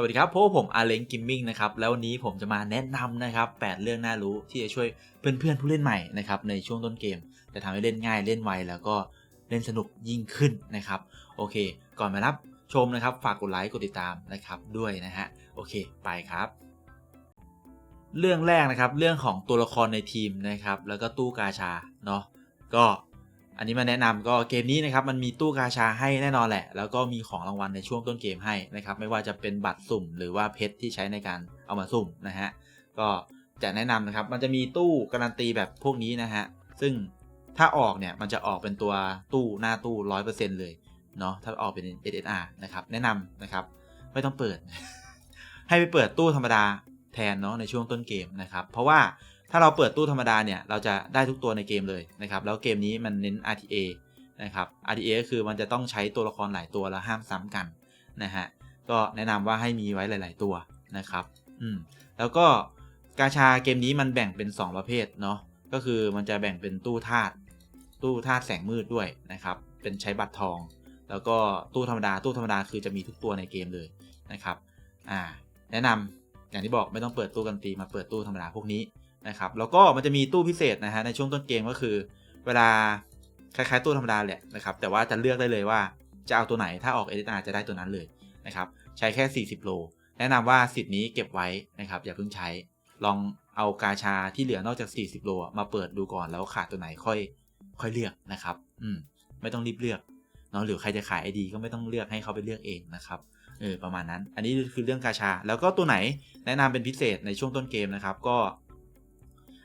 สวัสดีครับพวกผมอาเลงกิมมิ่งนะครับแล้ววันนี้ผมจะมาแนะนำนะครับ 8 เรื่องน่ารู้ที่จะช่วยเพื่อนๆผู้เล่นใหม่นะครับในช่วงต้นเกม จะทำให้เล่นง่ายเล่นไวแล้วก็เล่นสนุกยิ่งขึ้นนะครับ โอเค ก่อนมารับชมนะครับ ฝากกดไลค์กดติดตามนะครับด้วยนะฮะโอเค ไปครับ เรื่องแรกนะครับ เรื่องของตัวละครในทีมนะครับ แล้วก็ตู้กาชาเนาะก็ อันนี้มาแนะนำก็เกมนี้นะครับมันมีตู้กาชาให้แน่นอนแหละ แล้วก็มีของรางวัลในช่วงต้นเกมให้นะครับไม่ว่าจะเป็นบัตรสุ่ม หรือว่าเพชรที่ใช้ในการเอามาสุ่มนะฮะก็จะแนะนำนะครับมันจะมีตู้การันตีแบบพวกนี้นะฮะซึ่งถ้าออกเนี่ยมันจะออกเป็นตัวตู้หน้าตู้ 100%เลยเนาะถ้าออกเป็น SSR นะครับแนะนำนะครับไม่ต้องเปิด ให้ไปเปิดตู้ธรรมดาแทนเนาะในช่วงต้นเกมนะครับเพราะว่า ถ้าเราเปิดตู้ธรรมดาเนี่ยเราจะได้ทุกตัวในเกมเลยนะครับแล้วเกมนี้มันเน้น RTA นะครับ RTA ก็คือมันจะต้องใช้ตัวละครหลายตัวแล้วห้ามซ้ำกันนะฮะก็แนะนำว่าให้มีไว้หลาย ๆ ตัวนะครับอืมแล้วก็กาชาเกมนี้มันแบ่งเป็น 2 ประเภทเนาะก็คือมันจะแบ่งเป็นตู้ธาตุตู้ธาตุแสงมืดด้วยนะครับเป็นใช้บัตรทอง แล้วก็ตู้ธรรมดาตู้ธรรมดาคือจะมีทุกตัวในเกมเลยนะครับอ่าแนะนำอย่างที่บอกไม่ต้องเปิดตู้กันตีมาเปิดตู้ธรรมดาพวกนี้ นะครับแล้วก็มันจะมีตู้พิเศษนะฮะในช่วงต้นเกมก็คือ เวลาคล้ายๆตู้ธรรมดาแหละนะครับแต่ว่าจะเลือกได้เลยว่าจะเอาตัวไหนถ้าออก SSR จะได้ตัวนั้นเลยนะครับใช้แค่ 40 โล แนะนำว่าสิทธิ์นี้เก็บไว้นะครับอย่าเพิ่งใช้ลองเอากาชาที่เหลือนอกจาก 40 โล มาเปิดดูก่อนแล้วขาดตัวไหนค่อยค่อยเลือกนะครับอืมไม่ต้องรีบเลือกเนาะหรือใครจะขายไอดีก็ไม่ต้องเลือกให้เขาไปเลือกเองนะครับเออประมาณนั้น อันนี้คือเรื่องกาชา แล้วก็ตัวไหนแนะนำเป็นพิเศษในช่วงต้นเกมนะครับ ก็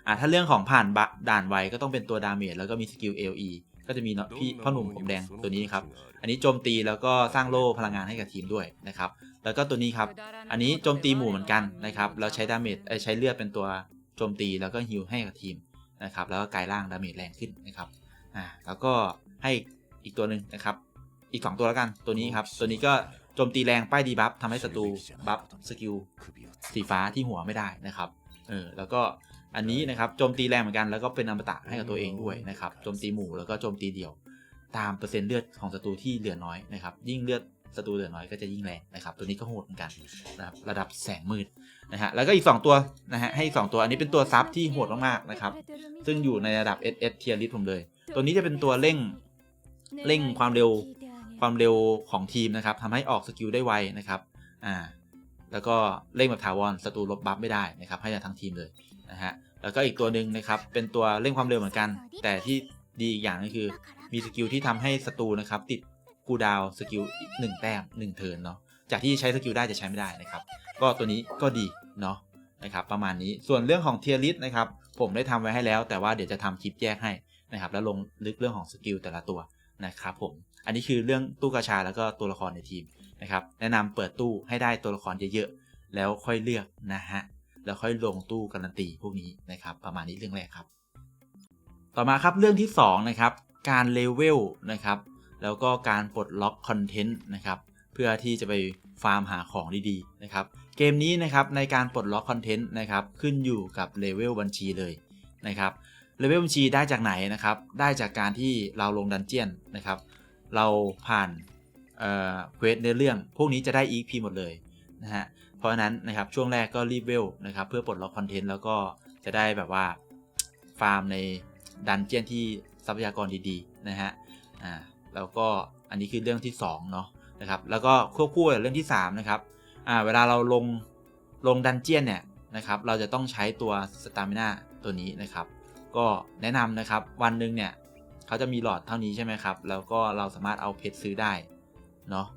อ่าถ้าเรื่องของผ่านด่านไวก็ต้องเป็นตัวดาเมจแล้วก็มีสกิล LE ก็จะมีเนาะพี่พ่อหนุ่มผมแดงตัวนี้ครับ อันนี้โจมตีแล้วก็สร้างโล่พลังงานให้กับทีมด้วยนะครับ แล้วก็ตัวนี้ครับ อันนี้โจมตีหมู่เหมือนกันนะครับ แล้วใช้ดาเมจใช้เลือดเป็นตัวโจมตีแล้วก็ฮิลให้กับทีมนะครับ แล้วก็กลายร่างดาเมจแรงขึ้นนะครับ อ่า แล้วก็ให้อีกตัวหนึ่งนะครับ อีกสองตัวแล้วกัน ตัวนี้ครับ ตัวนี้ก็โจมตีแรงป้ายดีบัฟทำให้ศัตรูบัฟสกิลสีฟ้าที่หัวไม่ได้นะครับ เออ แล้วก็ อันนี้นะครับโจมตีแรงเหมือนกันแล้วก็เป็นอมตะให้กับตัวเองด้วยนะครับโจมตีหมู่แล้วก็โจมตีเดี่ยว ตามเปอร์เซ็นต์เลือดของศัตรูที่เหลือน้อยนะครับยิ่งเลือดศัตรูเหลือน้อยก็จะยิ่งแรงนะครับตัวนี้ก็โหดเหมือนกันนะครับระดับแสงมืดนะฮะแล้วก็อีก 2 ตัวนะฮะให้2ตัวอันนี้เป็นตัวซับที่โหดมากๆนะครับซึ่งอยู่ในระดับ SS เทียริสผมเลย ตัวนี้จะเป็นตัวเร่งเร่งความเร็วความเร็วของทีมนะครับทำให้ออกสกิลได้ไวนะครับอ่าแล้วก็เร่งแบบถาวรศัตรูลบบัฟไม่ได้นะครับให้กับทั้งทีมเลย นะฮะแล้วก็อีกตัวหนึ่งนะครับเป็นตัวเร่งความเร็วเหมือนกัน แต่ที่ดีอีกอย่างก็คือมีสกิลที่ทำให้ศัตรูนะครับติดคูดาวสกิลหนึ่งแต้มหนึ่งเทิร์นเนาะจากที่ใช้สกิลได้จะใช้ไม่ได้นะครับ ก็ตัวนี้ก็ดีเนาะนะครับประมาณนี้ส่วนเรื่องของเทียริสนะครับผมได้ทำไว้ให้แล้ว แต่ว่าเดี๋ยวจะทำคลิปแยกให้นะครับแล้วลงลึกเรื่องของสกิลแต่ละตัวนะครับผมอันนี้คือเรื่องตู้กาชาแล้วก็ตัวละครในทีมนะครับแนะนำเปิดตู้ให้ได้ตัวละครเยอะๆแล้วค่อยเลือกนะฮะ แล้วค่อยลงตู้การันตีพวกนี้นะครับประมาณนี้เรื่องแรกครับ ต่อมาครับเรื่องที่2นะครับการเลเวลนะครับแล้วก็การปลดล็อกคอนเทนต์นะครับเพื่อที่จะไปฟาร์มหาของดีๆนะครับเกมนี้นะครับในการปลดล็อกคอนเทนต์นะครับขึ้นอยู่กับเลเวลบัญชีเลยนะครับเลเวลบัญชีได้จากไหนนะครับได้จากการที่เราลงดันเจียนนะครับเราผ่านเควสในเรื่อง พวกนี้จะได้ EP หมดเลยนะฮะ ราะฉะนั้นนะครับช่วงแรกก็รีบเวลนะครับเพื่อปลดล็อกคอนเทนต์แล้วก็จะได้แบบว่าฟาร์มในดันเจียนที่ทรัพยากรดีๆนะฮะอ่าแล้วก็อันนี้คือเรื่องที่2เนาะนะครับแล้วก็ควบคู่กับเรื่องที่3นะครับอ่าเวลาเราลงลงดันเจียนเนี่ยนะครับเราจะต้องใช้ตัวสตามิน่าตัวนี้นะครับ ก็แนะนำนะครับวันหนึ่งเนี่ยเขาจะมีหลอดเท่านี้ใช่ไหมครับ แล้วก็เราสามารถเอาเพชรซื้อได้เนาะ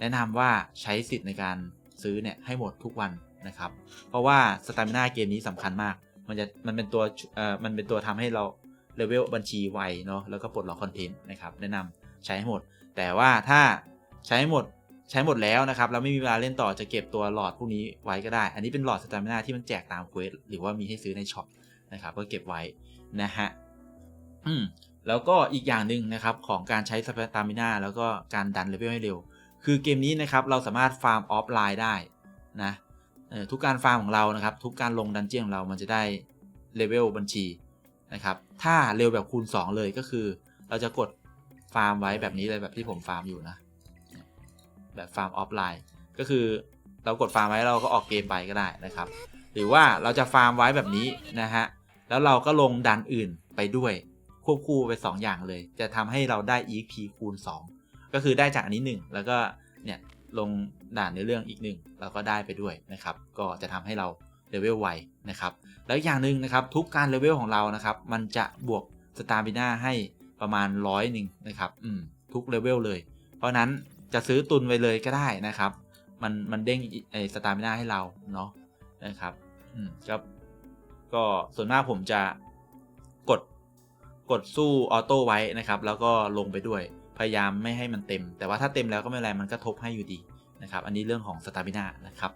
แนะนำว่าใช้สิทธิ์ในการ ซื้อเนี่ยให้หมดทุกวันนะครับ เพราะว่าสตามิน่าเกมนี้สำคัญมาก มันจะมันเป็นตัวเอ่อมันเป็นตัวทำให้เราเลเวลบัญชีไวเนาะแล้วก็ปลดล็อกคอนเทนต์นะครับแนะนำใช้ให้หมด แต่ว่าถ้าใช้หมดใช้หมดแล้วนะครับแล้วไม่มีเวลาเล่นต่อจะเก็บตัวหลอดพวกนี้ไว้ก็ได้ อันนี้เป็นหลอดสตามิน่าที่มันแจกตามเควสหรือว่ามีให้ซื้อในช็อปนะครับก็เก็บไว้นะฮะอืมแล้วก็อีกอย่างหนึ่งนะครับของการใช้สตามิน่าแล้วก็การดันเลเวลให้เร็ว คือเกมนี้นะครับเราสามารถฟาร์มออฟไลน์ได้นะทุกการฟาร์มของเรานะครับ ทุกการลงดันเจี้ยนของเรามันจะได้เลเวลบัญชีนะครับถ้าเร็วแบบคูณ 2 เลยก็คือ เราจะกดฟาร์มไว้แบบนี้เลยแบบที่ผมฟาร์มอยู่นะแบบฟาร์มออฟไลน์ก็คือเรากดฟาร์มไว้เราก็ออกเกมไปก็ได้นะครับ หรือว่าเราจะฟาร์มไว้แบบนี้นะฮะแล้วเราก็ลงดันอื่นไปด้วยควบคู่ไป 2 อย่างเลย จะทำให้เราได้ EP คูณ 2 ก็คือได้จากอันนี้1แล้วก็เนี่ยลงด่านในเรื่องอีกหนึ่งเราก็ได้ไปด้วยนะครับ ก็จะทำให้เราเลเวลไวนะครับ แล้วอย่างหนึ่งนะครับทุกการเลเวลของเรานะครับ มันจะบวกสตามิน่าให้ประมาณร้อยหนึ่งนะครับอืมทุกเลเวลเลย เพราะนั้นจะซื้อตุนไว้เลยก็ได้นะครับ มันมันเด้งไอสตามิน่าให้เราเนาะนะครับอืมก็ก็ส่วนมากผมจะกดกดสู้ออโต้ไว้นะครับ แล้วก็ลงไปด้วย พยายามไม่ให้มันเต็ม แต่ว่าถ้าเต็มแล้วก็ไม่เป็นไรมันก็ทบให้อยู่ดีนะครับ อันนี้เรื่องของสตามิน่านะครับ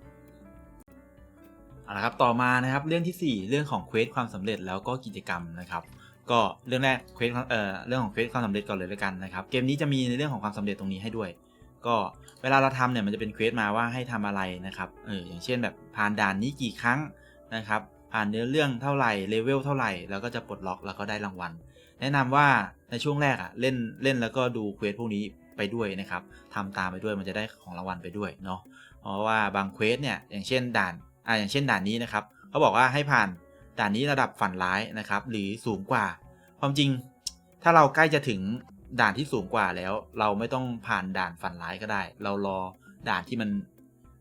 เอาละครับต่อมานะครับเรื่องที่ 4 เรื่องของเควสความสำเร็จแล้วก็กิจกรรมนะครับ ก็เรื่องแรกเควสเอ่อเรื่องของเควสความสำเร็จก่อนเลยแล้วกันนะครับ เกมนี้จะมีในเรื่องของความสำเร็จตรงนี้ให้ด้วย ก็เวลาเราทำเนี่ยมันจะเป็นเควสมาว่าให้ทำอะไรนะครับเอออย่างเช่นแบบผ่านด่านนี้กี่ครั้งนะครับผ่านเนื้อเรื่องเท่าไหร่เลเวลเท่าไหร่ แล้วก็จะปลดล็อกแล้วก็ได้รางวัล แนะนำว่า ในช่วงแรกอะเล่นเล่นแล้วก็ดูเควสพวกนี้ไปด้วยนะครับทำตามไปด้วยมันจะได้ของรางวัลไปด้วยเนาะเพราะว่าบางเควสเนี่ยอย่างเช่นด่านอ่าอย่างเช่นด่านนี้นะครับเขาบอกว่าให้ผ่านด่านนี้ระดับฝันร้ายนะครับหรือสูงกว่า ความจริงถ้าเราใกล้จะถึงด่านที่สูงกว่าแล้ว เราไม่ต้องผ่านด่านฝันร้ายก็ได้ เรารอด่านที่มัน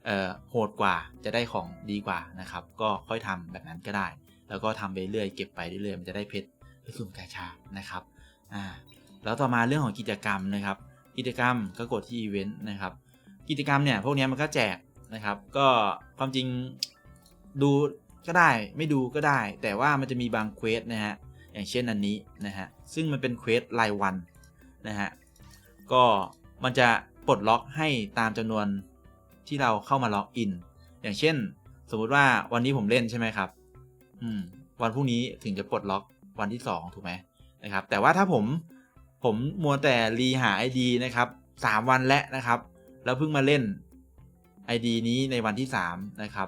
เอ่อโหดกว่าจะได้ของดีกว่านะครับ ก็ค่อยทำแบบนั้นก็ได้ แล้วก็ทำไปเรื่อยเก็บไปเรื่อยมันจะได้เพชรไปสุ่มกาชานะครับ อ่าแล้วต่อมาเรื่องของกิจกรรมนะครับ กิจกรรมก็กดที่อีเวนต์นะครับ กิจกรรมเนี่ยพวกนี้มันก็แจกนะครับ ก็ความจริงดูก็ได้ไม่ดูก็ได้ แต่ว่ามันจะมีบางเควสนะฮะอย่างเช่นอันนี้นะฮะซึ่งมันเป็นเควสรายวันนะฮะก็มันจะปลดล็อกให้ตามจำนวนที่เราเข้ามาล็อกอิน อย่างเช่น สมมุติว่าวันนี้ผมเล่นใช่ไหมครับ อืม วันพรุ่งนี้ถึงจะปลดล็อกวันที่ 2 ถูกไหม นะครับ แต่ว่าถ้าผมผมมัวแต่รีหา ID นะครับ 3 วันแล้วนะครับ แล้วเพิ่งมาเล่น ID นี้ในวันที่ 3 นะครับ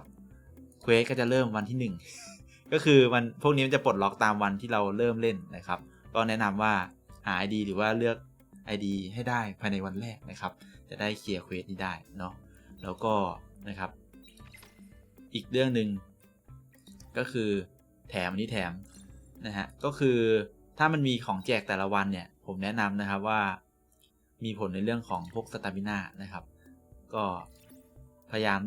เควสก็จะเริ่มวันที่ 1 ก็คือมันพวกนี้มันจะปลดล็อกตามวันที่เราเริ่มเล่นนะครับ ก็แนะนำว่าหา ID หรือว่าเลือก ID ให้ได้ภายในวันแรกนะครับ จะได้เคลียร์เควสนี้ได้เนาะแล้วก็นะครับ อีกเรื่องหนึ่งก็คือแถมอันนี้แถมนะฮะก็คือ ถ้ามันมีของแจกแต่ละวันเนี่ย ผมแนะนำนะครับว่า มีผลในเรื่องของพวกสตามิน่านะครับ ก็พยายาม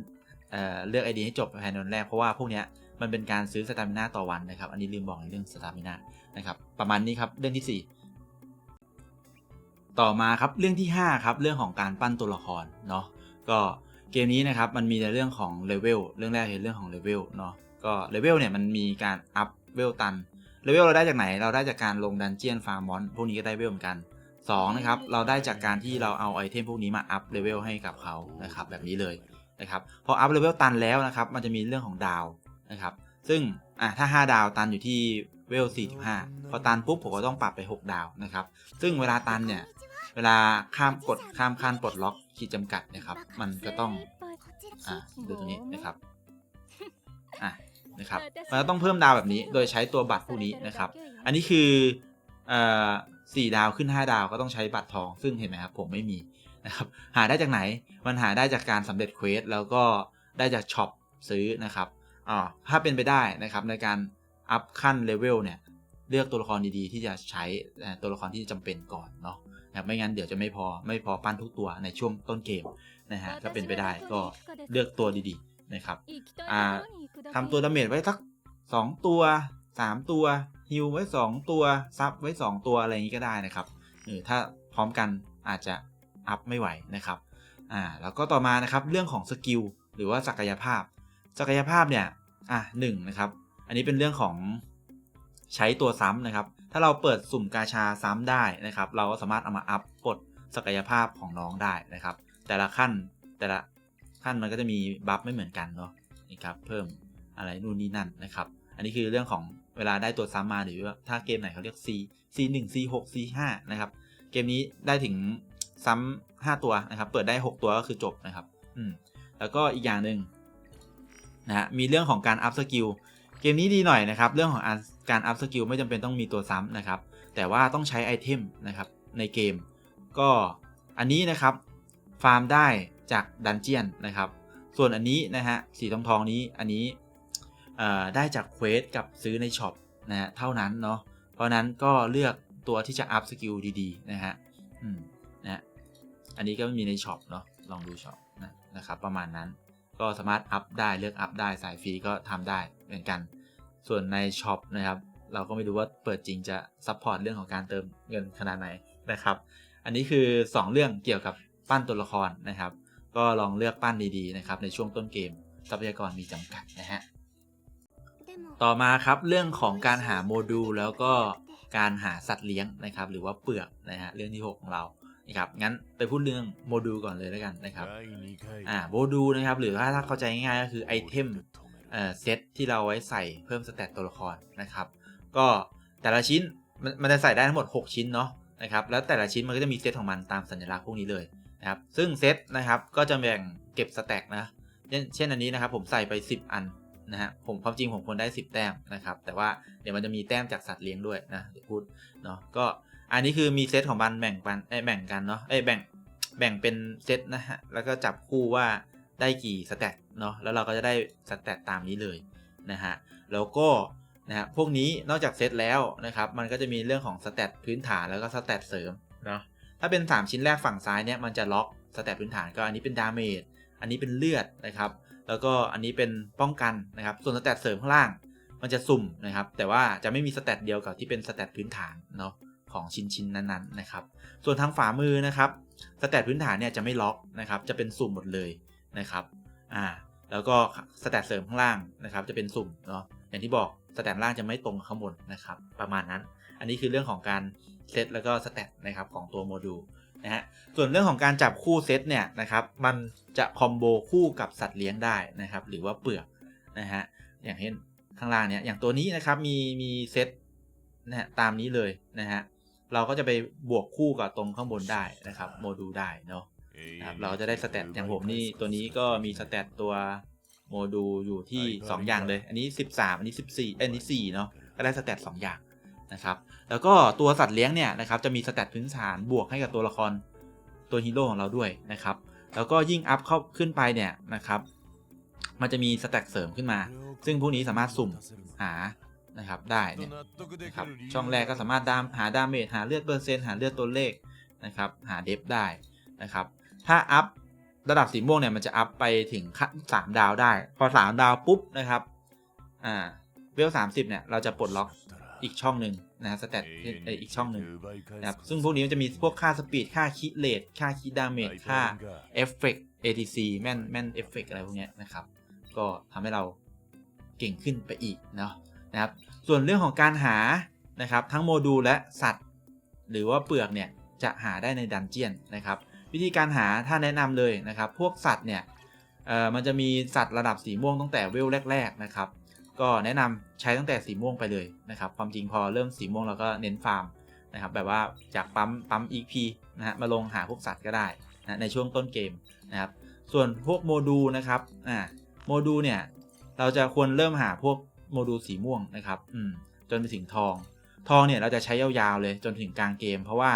เเลือก ID ให้จบภายในวันแรก เพราะว่าพวกเนี้ยมันเป็นการซื้อสตามิน่าต่อวันนะครับ อันนี้ลืมบอกในเรื่องสตามิน่านะครับ ประมาณนี้ครับ เรื่องที่ 4 ต่อมาครับ เรื่องที่ 5 ครับ เรื่องของการปั้นตัวละครเนาะ ก็เกมนี้นะครับ มันมีในเรื่องของเลเวล เรื่องแรกคือเรื่องของเลเวลเนาะ ก็เลเวลเนี่ยมันมีการอัพเวลตัน เลเวลเราได้จากไหนเราได้จากการลงดันเจียนฟาร์มอนพวกนี้ก็ได้เวลเหมือนกัน2นะครับเราได้จากการที่เราเอาไอเทมพวกนี้มาอัพเลเวลให้กับเขานะครับแบบนี้เลยนะครับพออัพเลเวลตันแล้วนะครับมันจะมีเรื่องของดาวนะครับซึ่งอะถ้า 5 ดาวตันอยู่ที่เวล 45 พอตันปุ๊บผมก็ต้องปรับไป 6 ดาวนะครับซึ่งเวลาตันเนี่ยเวลาข้ามกดข้ามขั้นปลดล็อกขีดจำกัดนะครับมันก็ต้องอะดูตรงนี้นะครับอะ นะครับมันก็ต้องเพิ่มดาวแบบนี้โดยใช้ตัวบัตรพวกนี้นะครับ อันนี้คือเอ่อสี่ดาวขึ้น 5 ดาวก็ต้องใช้บัตรทอง ซึ่งเห็นไหมครับผมไม่มีนะครับหาได้จากไหนมันหาได้จากการสำเร็จเควสแล้วก็ได้จากช็อปซื้อนะครับอ่าถ้าเป็นไปได้นะครับในการอัพขั้นเลเวลเนี่ยเลือกตัวละครดีๆ ที่จะใช้ตัวละครที่จำเป็นก่อนเนาะนะครับไม่งั้นเดี๋ยวจะไม่พอไม่พอปั้นทุกตัวในช่วงต้นเกมนะฮะถ้าเป็นไปได้ก็เลือกตัวดีๆนะครับอ่า ทำตัวดาเมจไว้สักสองตัวสามตัวฮิลไว้2ตัวซับไว้2ตัวอะไรอย่างนี้ก็ได้นะครับเออถ้าพร้อมกันอาจจะอัพไม่ไหวนะครับอ่าแล้วก็ต่อมานะครับเรื่องของสกิลหรือว่าศักยภาพ ศักยภาพเนี่ยอะหนึ่งนะครับ อันนี้เป็นเรื่องของใช้ตัวซ้ำนะครับ ถ้าเราเปิดสุ่มกาชาซ้ำได้นะครับ เราก็สามารถเอามาอัพกดศักยภาพของน้องได้นะครับ แต่ละขั้นแต่ละขั้นมันก็จะมีบัฟไม่เหมือนกันเนาะนี่ครับเพิ่ม อะไรนู่นนี่นั่นนะครับ อันนี้คือเรื่องของเวลาได้ตัวซ้ำมาหรือว่าถ้าเกมไหนเขาเรียก C C 1 C 6 C 5 นะครับ เกมนี้ได้ถึงซ้ำ5ตัวนะครับ เปิดได้ 6 ตัวก็คือจบนะครับ อืม แล้วก็อีกอย่างหนึ่งนะฮะ มีเรื่องของการอัพสกิล เกมนี้ดีหน่อยนะครับ เรื่องของการอัพสกิลไม่จำเป็นต้องมีตัวซ้ำนะครับ แต่ว่าต้องใช้ไอเทมนะครับในเกม ก็อันนี้นะครับ ฟาร์มได้จากดันเจียนนะครับ ส่วนอันนี้นะฮะ สีทองทองนี้ อันนี้ ได้จากเควสกับซื้อในช็อปนะฮะเท่านั้นเนาะเพราะนั้นก็เลือกตัวที่จะอัพสกิลดีๆนะฮะอืมนะอันนี้ก็ไม่มีในช็อปเนาะลองดูช็อปนะนะครับประมาณนั้นก็สามารถอัพได้เลือกอัพได้สายฟรีก็ทำได้เหมือนกัน ส่วนในช็อปนะครับเราก็ไม่รู้ว่าเปิดจริงจะซัพพอร์ตเรื่องของการเติมเงินขนาดไหนนะครับ อันนี้คือ 2 เรื่องเกี่ยวกับปั้นตัวละครนะครับ ก็ลองเลือกปั้นดีๆนะครับในช่วงต้นเกมทรัพยากรมีจำกัดนะฮะ ต่อมาครับเรื่องของการหาโมดูลแล้วก็การหาสัตว์เลี้ยงนะครับ หรือว่าเปลือกนะฮะเรื่องที่ 6 ของเรานะครับงั้นไปพูดเรื่องโมดูลก่อนเลยแล้วกันนะครับอ่าโมดูลนะครับ หรือถ้าถ้าเข้าใจง่ายๆก็คือไอเทมเอ่อเซตที่เราไว้ใส่เพิ่มสเตตตัวละครนะครับ ก็แต่ละชิ้นมันมันจะใส่ได้ทั้งหมด 6 ชิ้นเนาะนะครับแล้วแต่ละชิ้นมันก็จะมีเซตของมันตามสัญลักษณ์พวกนี้เลยนะครับซึ่งเซตนะครับก็จะแบ่งเก็บสแต็กนะเช่นเช่นอันนี้นะครับผมใส่ไป 10 อัน นะฮะผมความจริงผมควรได้ 10 แต้มนะครับ แต่ว่าเดี๋ยวมันจะมีแต้มจากสัตว์เลี้ยงด้วยนะเดี๋ยวพูดเนาะก็อันนี้คือมีเซตของมันแบ่งปันเอ้แบ่งกันเนาะเอ้แบ่งแบ่งเป็นเซตนะฮะแล้วก็จับคู่ว่าได้กี่สแต็กเนาะแล้วเราก็จะได้สแต็กตามนี้เลยนะฮะแล้วก็นะฮะพวกนี้นอกจากเซตแล้วนะครับมันก็จะมีเรื่องของสแตทพื้นฐานแล้วก็สแตทเสริมเนาะถ้าเป็น 3 ชิ้นแรกฝั่งซ้ายเนี่ยมันจะล็อกสแตทพื้นฐานก็อันนี้เป็นดาเมจอันนี้เป็นเลือดนะครับ แล้วก็อันนี้เป็นป้องกันนะครับ ส่วนสแตทเสริมข้างล่าง มันจะสุ่มนะครับ แต่ว่าจะไม่มีสแตทเดียวกับที่เป็นสแตทพื้นฐานเนาะของชิ้นชิ้นๆนั้นๆนะครับ ส่วนทางฝ่ามือนะครับสแตทพื้นฐานเนี่ยจะไม่ล็อกนะครับ จะเป็นสุ่มหมดเลยนะครับอ่าแล้วก็สแตทเสริมข้างล่างนะครับ จะเป็นสุ่มเนาะอย่างที่บอกสแตทล่างจะไม่ตรงข้างบนนะครับ ประมาณนั้น อันนี้คือเรื่องของการเซตแล้วก็สแตทนะครับของตัวโมดูล นะฮะส่วนเรื่องของการจับคู่เซตเนี่ยนะครับมันจะคอมโบคู่กับสัตว์เลี้ยงได้นะครับหรือว่าเปลือกนะฮะอย่างเช่นข้างล่างเนี่ยอย่างตัวนี้นะครับมีมีเซตนะฮะตามนี้เลยนะฮะเราก็จะไปบวกคู่กับตรงข้างบนได้นะครับโมดูลได้เนาะครับเราจะได้สแตทอย่างผมนี่ตัวนี้ก็มีสแตทตัวโมดูลอยู่ที่ 2 อย่างเลย อันนี้ 13 อันนี้ 14เอออันนี้4เนาะก็ได้สแตท2อย่าง นะครับแล้วก็ตัวสัตว์เลี้ยงเนี่ยนะครับจะมีสแตทพื้นฐานบวกให้กับตัวละครตัวฮีโร่ของเราด้วยนะครับแล้วก็ยิ่งอัพเข้าขึ้นไปเนี่ยนะครับมันจะมีสแตทเสริมขึ้นมา ซึ่งพวกนี้สามารถสุ่มหานะครับได้เนี่ยนะครับช่องแรกก็สามารถดามหาดาเมจหาเลือดเปอร์เซ็นต์หาเลือดตัวเลขนะครับหาเดฟได้นะครับถ้าอัพระดับสีม่วงเนี่ยมันจะอัพไปถึงขั้นสามดาวได้ พอสามดาวปุ๊บนะครับอ่าเวลสามสิบเนี่ยเราจะปลดล็อก อีกช่องหนึ่งนะฮะสเตตอีกช่องหนึ่งนะครับซึ่งพวกนี้มันจะมีพวกค่าสปีดค่าคิเลทค่าคิดาเมจค่าเอฟเฟกต์ ATC แม่นแม่นเอฟเฟกต์อะไรพวกเนี้ยนะครับ ก็ทำให้เราเก่งขึ้นไปอีกเนาะนะครับ ส่วนเรื่องของการหานะครับ ทั้งโมดูลและสัตว์ หรือว่าเปลือกเนี่ย จะหาได้ในดันเจียนนะครับ วิธีการหาถ้าแนะนำเลยนะครับ พวกสัตว์เนี่ยเอ่อมันจะมีสัตว์ระดับสีม่วงตั้งแต่เวลแรก ๆ นะครับ ก็แนะนำใช้ตั้งแต่สีม่วงไปเลยนะครับ ความจริงพอเริ่มสีม่วงเราก็เน้นฟาร์มนะครับ แบบว่าจากปั๊มปั๊ม EP นะฮะมาลงหาพวกสัตว์ก็ได้นะในช่วงต้นเกมนะครับ ส่วนพวกโมดูลนะครับอ่าโมดูลเนี่ยเราจะควรเริ่มหาพวกโมดูลสีม่วงนะครับอืมจนไปถึงทอง ทองเนี่ยเราจะใช้ยาวๆเลยจนถึงกลางเกม เพราะว่า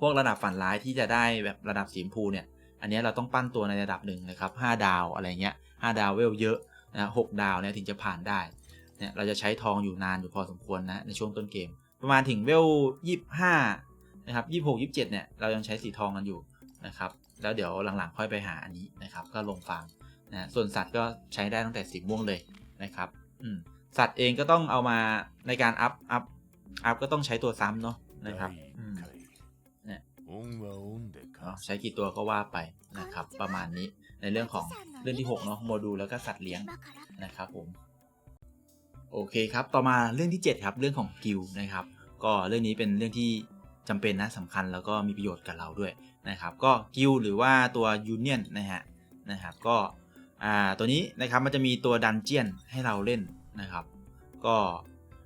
พวกระดับฝันร้ายที่จะได้แบบระดับสีชมพูเนี่ย อันนี้เราต้องปั้นตัวในระดับหนึ่งนะครับ5ดาวอะไรเงี้ย5ดาวเวลเยอะ นะหกดาวเนี่ยถึงจะผ่านได้เนี่ยเราจะใช้ทองอยู่นานอยู่พอสมควรนะในช่วงต้นเกม ประมาณถึงเวลยี่ห้านะครับยี่หกยี่เจ็ดเนี่ยเรายังใช้สีทองกันอยู่นะครับแล้วเดี๋ยวหลังๆค่อยไปหาอันนี้นะครับก็ลงฟาร์มนะส่วนสัตว์ก็ใช้ได้ตั้งแต่สีม่วงเลยนะครับอืมสัตว์เองก็ต้องเอามาในการอัพอัพอัพก็ต้องใช้ตัวซ้ำเนาะนะครับใช้กี่ตัวก็ว่าไปนะครับ ประมาณนี้ ในเรื่องของเรื่องที่ 6 เนาะโมดูลแล้วก็สัตว์เลี้ยงนะครับผมโอเคครับ ต่อมาเรื่องที่ 7 ครับ เรื่องของกิลนะครับ ก็เรื่องนี้เป็นเรื่องที่จำเป็นนะสำคัญแล้วก็มีประโยชน์กับเราด้วยนะครับ ก็กิลหรือว่าตัวยูเนียนนะฮะนะครับก็อ่าตัวนี้นะครับมันจะมีตัวดันเจียนให้เราเล่นนะครับ ก็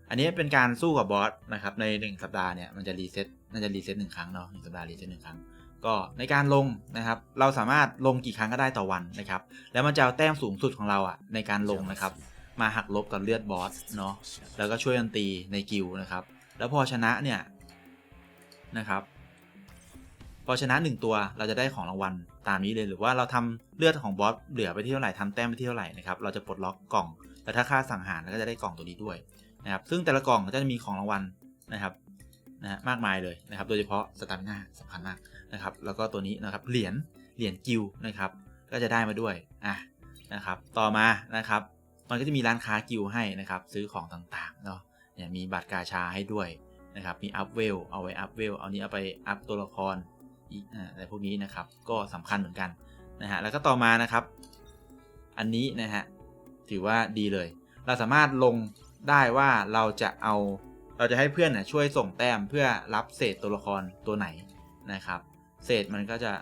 อันนี้เป็นการสู้กับบอสนะครับใน 1 สัปดาห์เนี่ยมันจะรีเซ็ตน่าจะรีเซ็ตหนึ่งครั้งเนาะหนึ่งสัปดาห์รีเซ็ตหนึ่งครั้ง ก็ในการลงนะครับ เราสามารถลงกี่ครั้งก็ได้ต่อวันนะครับ แล้วมันจะเอาแต้มสูงสุดของเราอะในการลงนะครับ มาหักลบกับเลือดบอสเนาะแล้วก็ช่วยกันตีในกิลนะครับ แล้วพอชนะเนี่ยนะครับพอชนะ 1 ตัวเราจะได้ของรางวัลตามนี้เลยหรือว่าเราทำเลือดของบอสเหลือไปที่เท่าไหร่ทำแต้มไปที่เท่าไหร่นะครับเราจะปลดล็อกกล่อง แล้วถ้าค่าสังหารเราก็จะได้กล่องตัวนี้ด้วยนะครับซึ่งแต่ละกล่องก็จะมีของรางวัลนะครับ นะฮะมากมายเลยนะครับ โดยเฉพาะสตามิน่าสำคัญมากนะครับ แล้วก็ตัวนี้นะครับเหรียญเหรียญกิลนะครับ ก็จะได้มาด้วยอะนะครับ ต่อมานะครับ มันก็จะมีร้านค้ากิลให้นะครับ ซื้อของต่างๆเนาะเนี่ยมีบัตรกาชาให้ด้วยนะครับ มีอัพเวลเอาไว้อัพเวลเอานี้เอาไปอัพตัวละครอีกอ่าอะไรพวกนี้นะครับ ก็สำคัญเหมือนกันนะฮะแล้วก็ต่อมานะครับ อันนี้นะฮะถือว่าดีเลย เราสามารถลงได้ว่าเราจะเอา เราจะให้เพื่อนนะช่วยส่งแต้มเพื่อรับเศษตัวละครตัวไหนนะครับ เศษมันก็จะ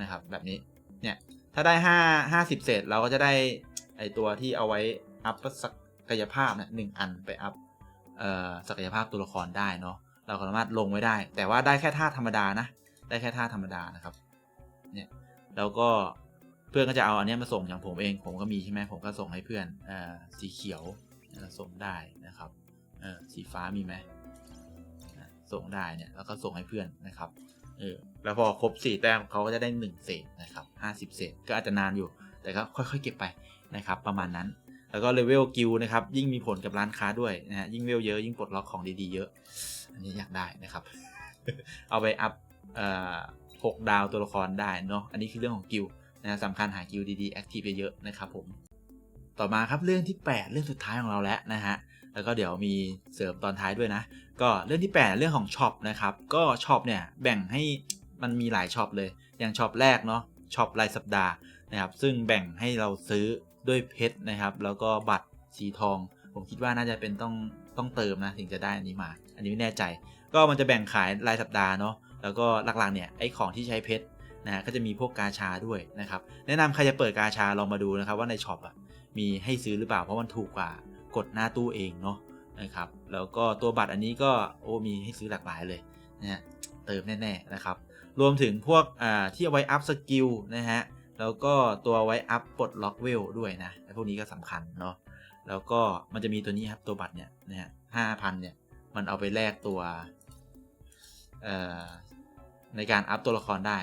นะครับแบบนี้เนี่ยถ้าได้ห้าห้าสิบเศษเราก็จะได้ไอตัวที่เอาไว้อัพศักยภาพเนี่ยหนึ่งอันไปอัพศักยภาพตัวละครได้เนาะเราสามารถลงไว้ได้ แต่ว่าได้แค่ท่าธรรมดานะ ได้แค่ท่าธรรมดานะครับเนี่ยแล้วก็เพื่อนก็จะเอาอันนี้มาส่งอย่างผมเอง ผมก็มีใช่ไหมผมก็ส่งให้เพื่อนอสีเขียวส่งได้นะครับ เออสีฟ้ามีไหมส่งได้เนี่ยแล้วก็ส่งให้เพื่อนนะครับเออแล้วพอครบ 4 แต้มเขาก็จะได้ 1 เศษนะครับ 50 เศษ ก็อาจจะนานอยู่ แต่ก็ค่อยๆ เก็บไปนะครับ ประมาณนั้น แล้วก็เลเวลกิลนะครับ ยิ่งมีผลกับร้านค้าด้วยนะฮะยิ่งเวลเยอะยิ่งปลดล็อกของดีๆเยอะ อันนี้อยากได้นะครับ เอาไปอัพเอ่อหกดาวตัวละครได้เนาะอันนี้คือเรื่องของกิลนะฮะสำคัญหากิลดีๆแอคทีฟเยอะๆนะครับผมต่อมาครับเรื่องที่ 8 เรื่องสุดท้ายของเราแล้วนะฮะ แล้วก็เดี๋ยวมีเสริมตอนท้ายด้วยนะ ก็เรื่องที่ 8 เรื่องของช็อปนะครับ ก็ช็อปเนี่ยแบ่งให้มันมีหลายช็อปเลย อย่างช็อปแรกเนาะช็อปรายสัปดาห์นะครับ ซึ่งแบ่งให้เราซื้อด้วยเพชรนะครับ แล้วก็บัตรสีทอง ผมคิดว่าน่าจะเป็นต้องต้องเติมนะถึงจะได้อันนี้มา อันนี้ไม่แน่ใจ ก็มันจะแบ่งขายรายสัปดาห์เนาะ แล้วก็หลักๆเนี่ยไอ้ของที่ใช้เพชรนะฮะก็จะมีพวกกาชาด้วยนะครับ แนะนำใครจะเปิดกาชาลองมาดูนะครับว่าในช็อปอะมีให้ซื้อหรือเปล่าเพราะมันถูกกว่า กดหน้าตู้เองเนาะนะครับ แล้วก็ตัวบัตรอันนี้ก็โอ้มีให้ซื้อหลากหลายเลยนะเติมแน่ๆนะครับ รวมถึงพวกที่เอาไว้อัพสกิลนะฮะแล้วก็ตัวไว้อัพปลดล็อกเวลด้วยนะพวกนี้ก็สำคัญเนาะแล้วก็มันจะมีตัวนี้ครับตัวบัตรเนี่ยนะฮะห้าพันเนี่ยมันเอาไปแลกตัวในการอัพตัวละครได้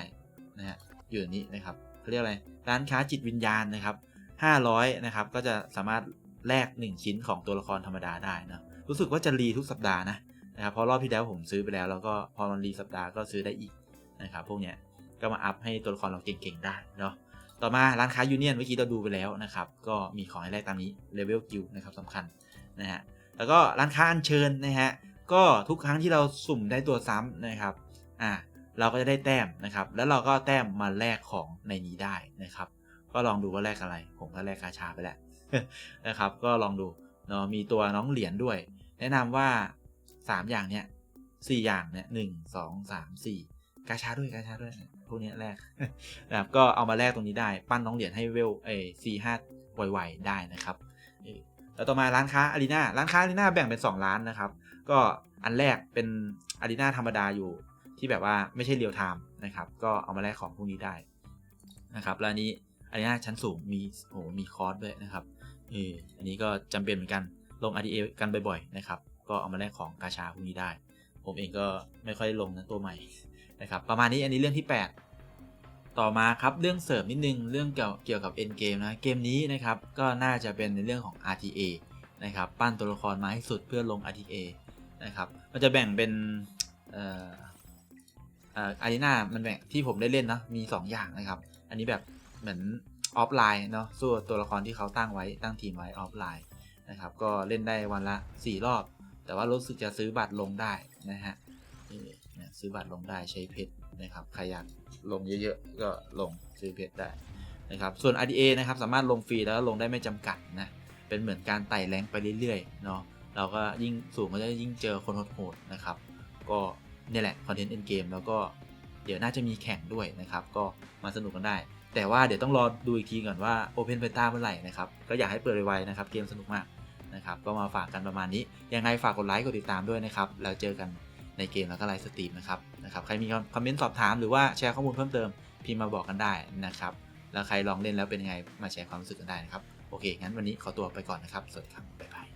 นะฮะอยู่นี้นะครับเขาเรียกอะไรร้านค้าจิตวิญญาณนะครับ500นะครับก็จะสามารถ แลก1 ชิ้นของตัวละครธรรมดาได้นะรู้สึกว่าจะรีทุกสัปดาห์นะนะครับเพราะรอบที่แล้วผมซื้อไปแล้วแล้วก็พอมันรีสัปดาห์ก็ซื้อได้อีกนะครับพวกเนี้ยก็มาอัพให้ตัวละครเราเก่งๆได้เนาะต่อมาร้านค้ายูเนียนเมื่อกี้เราดูไปแล้วนะครับก็มีของให้แลกตามนี้เลเวลกิลนะครับสำคัญนะฮะแล้วก็ร้านค้าอัญเชิญนะฮะก็ทุกครั้งที่เราสุ่มได้ตัวซ้ำนะครับอ่าเราก็จะได้แต้มนะครับ แล้วเราก็แต้มมาแลกของในนี้ได้นะครับ ก็ลองดูว่าแลกอะไร ผมก็แลกกาชาไปแล้ว นะครับ ก็ลองดูเนาะมีตัวน้องเหรียญด้วย แนะนำว่า 3 อย่างเนี้ย4อย่างเนี้ยหนึ่งสองสามสี่กาชาด้วยกาชาด้วยพวกนี้แลกนะครับก็เอามาแลกตรงนี้ได้ ปั้นน้องเหรียญให้เวลเอซีห้าไวๆได้นะครับแล้วต่อมาร้านค้าอารีนาร้านค้าอารีนาแบ่งเป็น 2 ร้านนะครับ ก็อันแรกเป็นอารีนาธรรมดาอยู่ที่แบบว่าไม่ใช่เรียลไทม์นะครับ ก็เอามาแลกของพวกนี้ได้นะครับ แล้วนนี้อารีนาชั้นสูงมีโอ้มีคอร์สด้วยนะครับ เอออันนี้ก็จำเป็นเหมือนกันลง RDA กันบ่อยๆนะครับ ก็เอามาแลกของกาชาพวกนี้ได้ ผมเองก็ไม่ค่อยลงนะตัวใหม่นะครับประมาณนี้อันนี้เรื่องที่ 8 ต่อมาครับเรื่องเสริมนิดนึงเรื่องเกี่ยวเกี่ยวกับ end game นะเกมนี้นะครับก็น่าจะเป็นในเรื่องของ RTA นะครับปั้นตัวละครมาให้สุดเพื่อลง RTA นะครับมันจะแบ่งเป็นเอ่อเอ่ออารีนามันแบ่งที่ผมได้เล่นนะมี 2 อย่างนะครับ อันนี้แบบเหมือน ออฟไลน์เนาะสู้ตัวละครที่เขาตั้งไว้ตั้งทีมไว้ออฟไลน์นะครับก็เล่นได้วันละ 4 รอบ แต่ว่ารู้สึกจะซื้อบัตรลงได้นะฮะซื้อบัตรลงได้ใช้เพชรนะครับใครอยากลงเยอะๆ ก็ลงซื้อเพชรได้นะครับส่วน RDA นะครับสามารถลงฟรีแล้วลงได้ไม่จำกัดนะเป็นเหมือนการไต่แรงไปเรื่อยๆเนาะเราก็ยิ่งสูงก็จะยิ่งเจอคนโหดๆนะครับก็เนี่ยแหละคอนเทนต์เอ็นเกมแล้วก็เดี๋ยวน่าจะมีแข่งด้วยนะครับ ก็มาสนุกกันได้ แต่ว่าเดี๋ยวต้องรอดูอีกทีก่อนว่า Open Beta เมื่อไหร่นะครับ ก็อยากให้เปิดไวๆนะครับ เกมสนุกมากนะครับ ก็มาฝากกันประมาณนี้ ยังไงฝากกดไลค์กดติดตามด้วยนะครับ แล้วเจอกันในเกมแล้วก็ไลฟ์สตรีมนะครับนะครับ ใครมีคอมเมนต์สอบถามหรือว่าแชร์ข้อมูลเพิ่มเติมพิมพ์มาบอกกันได้นะครับ แล้วใครลองเล่นแล้วเป็นยังไงมาแชร์ความรู้สึกกันได้นะครับ โอเค งั้นวันนี้ขอตัวไปก่อนนะครับ สวัสดีครับ บ๊ายบาย